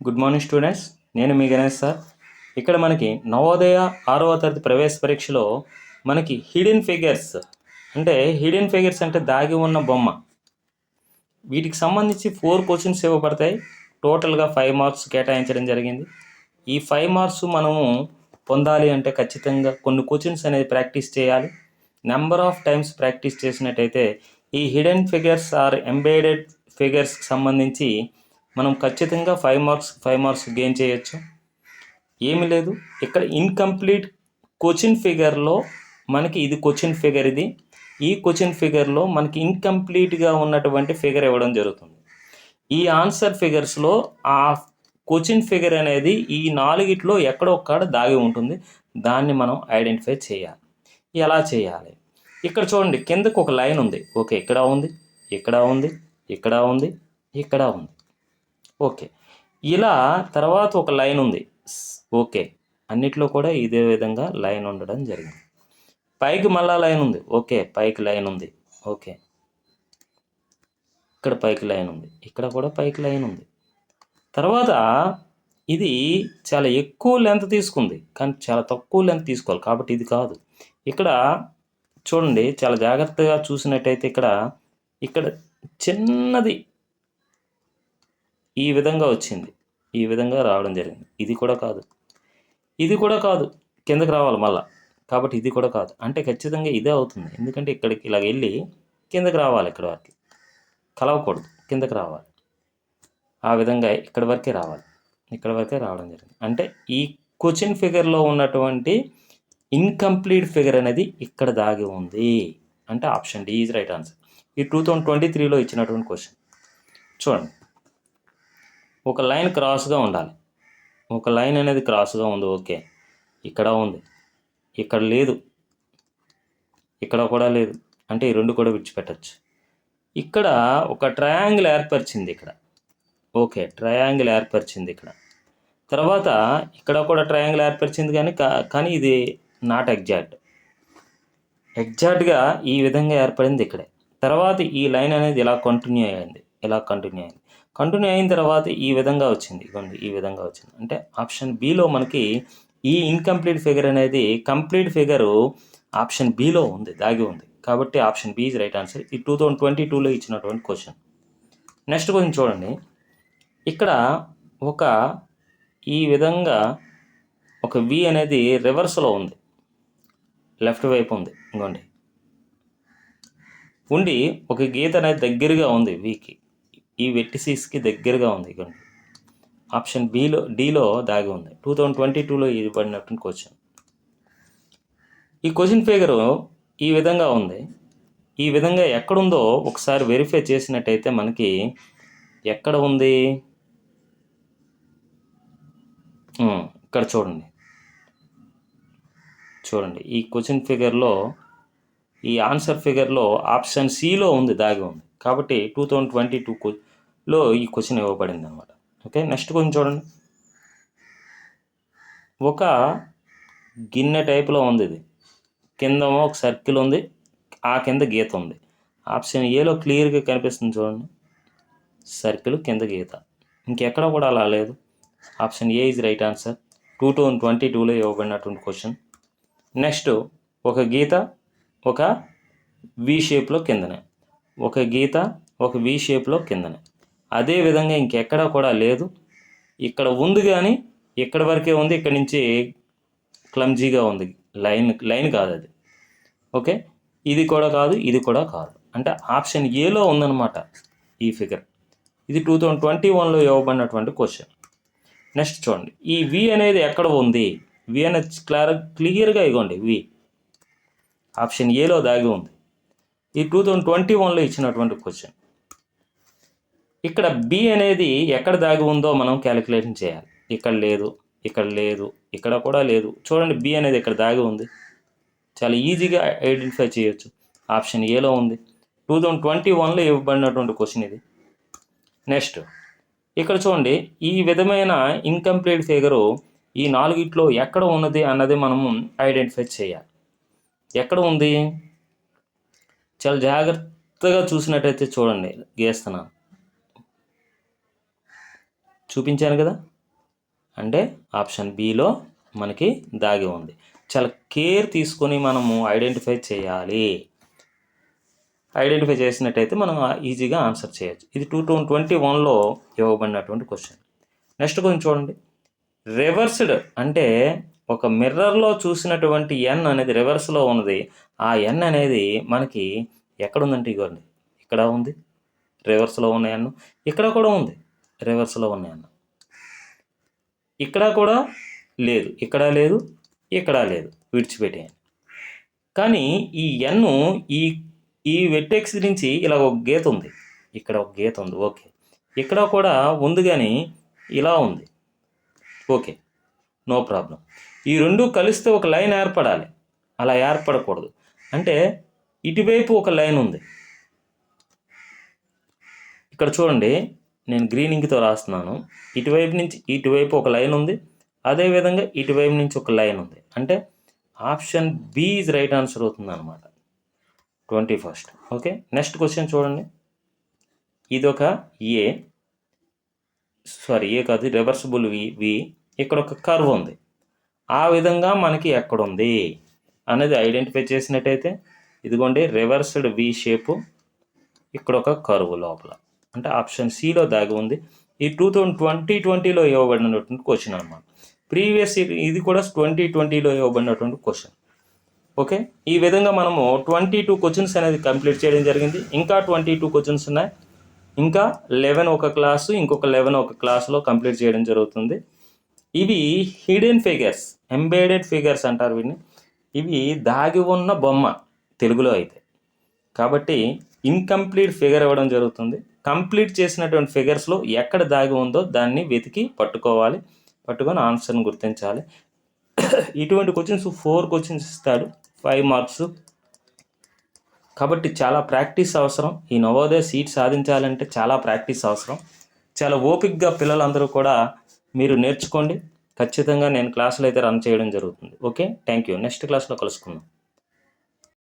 Good morning students నేను మీ Ganesh sir. ఇక్కడ మనకి నవోదయ ఆరవ తరగతి ప్రవేశ పరీక్షలో మనకి హిడెన్ ఫిగర్స్ అంటే హిడెన్ ఫిగర్స్ అంటే దాగి ఉన్న బొమ్మ. వీటికి సంబంధించి ఫోర్ క్వశ్చన్స్ ఇవ్వబడతాయి. టోటల్గా ఫైవ్ మార్క్స్ కేటాయించడం జరిగింది. ఈ ఫైవ్ మార్క్స్ మనము పొందాలి అంటే ఖచ్చితంగా కొన్ని క్వశ్చన్స్ అనేది ప్రాక్టీస్ చేయాలి. నెంబర్ ఆఫ్ టైమ్స్ ప్రాక్టీస్ చేసినట్టయితే ఈ హిడెన్ ఫిగర్స్ ఆర్ ఎంబేడెడ్ ఫిగర్స్కి సంబంధించి మనం ఖచ్చితంగా five marks five marks gain చేయొచ్చు. ఏమీ లేదు. ఇక్కడ ఇన్కంప్లీట్ క్వశ్చన్ ఫిగర్లో మనకి ఇది క్వశ్చన్ ఫిగర్ ఇది. ఈ క్వశ్చన్ ఫిగర్లో మనకి ఇన్కంప్లీట్గా ఉన్నటువంటి ఫిగర్ ఇవ్వడం జరుగుతుంది. ఈ ఆన్సర్ ఫిగర్స్లో ఆ క్వశ్చన్ ఫిగర్ అనేది ఈ నాలుగిట్లో ఎక్కడో ఒక్కడ దాగి ఉంటుంది. దాన్ని మనం ఐడెంటిఫై చేయాలి. ఎలా చేయాలి? ఇక్కడ చూడండి కిందకు ఒక లైన్ ఉంది. ఓకే ఇక్కడ ఉంది ఇక్కడ ఉంది ఇక్కడ ఉంది ఇక్కడ ఉంది. ఓకే. ఇలా తర్వాత ఒక లైన్ ఉంది. ఓకే. అన్నిట్లో కూడా ఇదే విధంగా లైన్ ఉండడం జరిగింది. పైకి మళ్ళా లైన్ ఉంది. ఓకే. పైకి లైన్ ఉంది. ఓకే. ఇక్కడ పైకి లైన్ ఉంది. ఇక్కడ కూడా పైకి లైన్ ఉంది. తర్వాత ఇది చాలా ఎక్కువ లెంత్ తీసుకుంది. కానీ చాలా తక్కువ లెంత్ తీసుకోవాలి. కాబట్టి ఇది కాదు. ఇక్కడ చూడండి. చాలా జాగ్రత్తగా చూసినట్టయితే ఇక్కడ ఇక్కడ చిన్నది ఈ విధంగా వచ్చింది. ఈ విధంగా రావడం జరిగింది. ఇది కూడా కాదు. ఇది కూడా కాదు. కిందకి రావాలి మళ్ళా. కాబట్టి ఇది కూడా కాదు. అంటే ఖచ్చితంగా ఇదే అవుతుంది. ఎందుకంటే ఇక్కడికి ఇలా వెళ్ళి కిందకి రావాలి ఇక్కడ వరకు. కలవకూడదు. కిందకి రావాలి. ఆ విధంగా ఇక్కడి వరకే రావాలి. ఇక్కడ వరకే రావడం జరిగింది. అంటే ఈ క్వశ్చన్ ఫిగర్లో ఉన్నటువంటి ఇన్కంప్లీట్ ఫిగర్ అనేది ఇక్కడ దాగి ఉంది. అంటే option D is right answer. ఈ టూ థౌజండ్ ట్వంటీ త్రీలో ఇచ్చినటువంటి క్వశ్చన్. చూడండి. ఒక లైన్ క్రాస్గా ఉండాలి. ఒక లైన్ అనేది క్రాస్గా ఉంది ఓకే. ఇక్కడ ఉంది. ఇక్కడ లేదు. ఇక్కడ కూడా లేదు. అంటే ఈ రెండు కూడా విడిచిపెట్టచ్చు. ఇక్కడ ఒక ట్రయాంగిల్ ఏర్పరిచింది ఇక్కడ. ఓకే ట్రయాంగిల్ ఏర్పరిచింది ఇక్కడ. తర్వాత ఇక్కడ కూడా ట్రయాంగిల్ ఏర్పరిచింది కానీ కా- కానీ ఇది నాట్ ఎగ్జాక్ట్ ఎగ్జాక్ట్గా ఈ విధంగా ఏర్పడింది ఇక్కడే. తర్వాత ఈ లైన్ అనేది ఇలా కంటిన్యూ అయింది. ఇలా కంటిన్యూ అయింది. కంటిన్యూ అయిన తర్వాత ఈ విధంగా వచ్చింది. ఇదిగోండి ఈ విధంగా వచ్చింది. అంటే ఆప్షన్ బిలో మనకి ఈ ఇన్కంప్లీట్ ఫిగర్ అనేది కంప్లీట్ ఫిగరు ఆప్షన్ బిలో ఉంది దాగి ఉంది. కాబట్టి option B is right answer ఈ టూ థౌజండ్ ట్వంటీ టూలో ఇచ్చినటువంటి క్వశ్చన్ నెక్స్ట్ క్వశ్చన్ చూడండి. ఇక్కడ ఒక ఈ విధంగా ఒక వి అనేది రివర్స్లో ఉంది. లెఫ్ట్ వైపు ఉంది. ఇంకోండి ఉండి ఒక గీత అనేది దగ్గరగా ఉంది వికి ఈ వెట్టిసీస్కి దగ్గరగా ఉంది ఇక్కడ ఆప్షన్ బిలో డిలో దాగి ఉంది. టూ థౌజండ్ ట్వంటీ టూలో ఇవ్వబడినటువంటి క్వశ్చన్. ఈ క్వశ్చన్ ఫిగర్ ఈ విధంగా ఉంది. ఈ విధంగా ఎక్కడుందో ఒకసారి వెరిఫై చేసినట్టయితే మనకి ఎక్కడ ఉంది? ఇక్కడ చూడండి. చూడండి ఈ క్వశ్చన్ ఫిగర్లో ఈ ఆన్సర్ ఫిగర్లో ఆప్షన్ సిలో ఉంది దాగి ఉంది. కాబట్టి టూ థౌజండ్ ట్వంటీ టూ లో ఈ క్వశ్చన్ ఇవ్వబడింది అనమాట ఓకే నెక్స్ట్ కొంచెం చూడండి. ఒక గిన్నె టైప్లో ఉంది ఇది. కిందేమో ఒక సర్కిల్ ఉంది. ఆ కింద గీత ఉంది. ఆప్షన్ ఏలో క్లియర్గా కనిపిస్తుంది చూడండి. సర్కిల్ కింద గీత. ఇంకెక్కడ కూడా అలా లేదు. Option A is right answer two thousand twenty టూలో ఇవ్వబడినటువంటి క్వశ్చన్ నెక్స్ట్ ఒక గీత ఒక వి షేప్లో కిందనే. ఒక గీత ఒక వి షేప్లో కిందనే. అదే విధంగా ఇంకెక్కడా కూడా లేదు. ఇక్కడ ఉంది కానీ ఇక్కడ వరకే ఉంది ఇక్కడ నుంచి క్లమ్జీగా ఉంది. లైన్ లైన్ కాదు అది. ఓకే? ఇది కూడా కాదు ఇది కూడా కాదు. అంటే ఆప్షన్ ఏలో ఉందన్నమాట ఈ ఫిగర్. ఇది టూ థౌజండ్ ట్వంటీ వన్లో ఇవ్వబడినటువంటి క్వశ్చన్. నెక్స్ట్ చూడండి. ఈ వి అనేది ఎక్కడ ఉంది? వి అనేది క్లార్ క్లియర్గా ఇవ్వండి వి ఆప్షన్ ఏలో దాగి ఉంది. ఈ టూ థౌజండ్ ట్వంటీ వన్లో ఇచ్చినటువంటి క్వశ్చన్. ఇక్కడ బి అనేది ఎక్కడ దాగి ఉందో మనం క్యాలిక్యులేషన్ చేయాలి. ఇక్కడ లేదు ఇక్కడ లేదు ఇక్కడ కూడా లేదు. చూడండి బి అనేది ఇక్కడ దాగి ఉంది. చాలా ఈజీగా ఐడెంటిఫై చేయొచ్చు. ఆప్షన్ ఏలో ఉంది. టూ థౌజండ్ ట్వంటీ వన్లో ఇవ్వబడినటువంటి క్వశ్చన్ ఇది. నెక్స్ట్ ఇక్కడ చూడండి ఈ విధమైన ఇన్కంప్లీట్ ఫిగరు ఈ నాలుగిట్లో ఎక్కడ ఉన్నది అన్నది మనము ఐడెంటిఫై చేయాలి. ఎక్కడ ఉంది? చాలా జాగ్రత్తగా చూసినట్టయితే చూడండి గీస్తున్నాను. చూపించాను కదా. అంటే ఆప్షన్ బిలో మనకి దాగి ఉంది. చాలా కేర్ తీసుకొని మనము ఐడెంటిఫై చేయాలి. ఐడెంటిఫై చేసినట్టయితే మనం ఈజీగా ఆన్సర్ చేయొచ్చు. ఇది టూ థౌజండ్ ట్వంటీ వన్లో ఇవ్వబడినటువంటి క్వశ్చన్. నెక్స్ట్ కొంచెం చూడండి. రివర్స్డ్ అంటే ఒక మిర్రర్లో చూసినటువంటి ఎన్ అనేది రివర్స్లో ఉన్నది. ఆ ఎన్ అనేది మనకి ఎక్కడ ఉందంటే ఇగోండి ఇక్కడ ఉంది. రివర్స్లో ఉన్న ఎన్ ఇక్కడ కూడా ఉంది. రివర్స్లో ఉన్న ఇక్కడ కూడా లేదు ఇక్కడ లేదు ఇక్కడ లేదు విడిచిపెట్టేయండి. కానీ ఈ ఎన్ను ఈ ఈ వెట్టెక్స్ నుంచి ఇలా ఒక గీత ఉంది. ఇక్కడ ఒక గీత ఉంది ఓకే. ఇక్కడ కూడా ఉంది కానీ ఇలా ఉంది. Okay no problem. ఈ రెండు కలిస్తే ఒక లైన్ ఏర్పడాలి. అలా ఏర్పడకూడదు. అంటే ఇటువైపు ఒక లైన్ ఉంది. ఇక్కడ చూడండి నేను గ్రీన్ ఇంక్తో రాస్తున్నాను. ఇటువైపు నుంచి ఇటువైపు ఒక లైన్ ఉంది. అదేవిధంగా ఇటువైపు నుంచి ఒక లైన్ ఉంది. అంటే option B is right answer అవుతుంది అనమాట twenty first. Okay? Next question చూడండి. ఇది ఒక ఏ సారీ ఏ కాదు రివర్సిబుల్ వి వి ఇక్కడ ఒక కర్వ్ ఉంది. ఆ విధంగా మనకి ఎక్కడుంది అనేది ఐడెంటిఫై చేసినట్టయితే ఇదిగోండి రివర్స్డ్ వి షేపు ఇక్కడ ఒక కరువు లోపల. అంటే ఆప్షన్ సిలో దాగి ఉంది. ఈ టూ థౌజండ్ ట్వంటీ ట్వంటీలో ఇవ్వబడినటువంటి క్వశ్చన్ అనమాట ప్రీవియస్ ఇది కూడా ట్వంటీ ట్వంటీలో ఇవ్వబడినటువంటి క్వశ్చన్ ఓకే? ఈ విధంగా మనము ట్వంటీ టూ క్వశ్చన్స్ అనేది కంప్లీట్ చేయడం జరిగింది. ఇంకా ట్వంటీ టూ క్వశ్చన్స్ ఉన్నాయి. ఇంకా లెవెన్ ఒక క్లాసు ఇంకొక లెవెన్ ఒక క్లాస్లో కంప్లీట్ చేయడం జరుగుతుంది. ఇవి హిడెన్ ఫిగర్స్ ఎంబేడెడ్ ఫిగర్స్ అంటారు వీటిని. ఇవి దాగి ఉన్న బొమ్మ తెలుగులో అయితే. కాబట్టి ఇన్కంప్లీట్ ఫిగర్ ఇవ్వడం జరుగుతుంది. కంప్లీట్ చేసినటువంటి ఫిగర్స్లో ఎక్కడ దాగి ఉందో దాన్ని వెతికి పట్టుకోవాలి. పట్టుకొని ఆన్సర్ని గుర్తించాలి. ఇటువంటి క్వశ్చన్స్ ఫోర్ క్వశ్చన్స్ ఇస్తాడు. ఫైవ్ మార్క్స్ కాబట్టి చాలా ప్రాక్టీస్ అవసరం. ఈ నవోదయ సీట్ సాధించాలంటే చాలా ప్రాక్టీస్ అవసరం. చాలా ఓపిక్గా పిల్లలందరూ కూడా మీరు నేర్చుకోండి. ఖచ్చితంగా నేను క్లాసులు అయితే రన్ చేయడం జరుగుతుంది. ఓకే థ్యాంక్ యూ నెక్స్ట్ క్లాస్లో కలుసుకుందాం.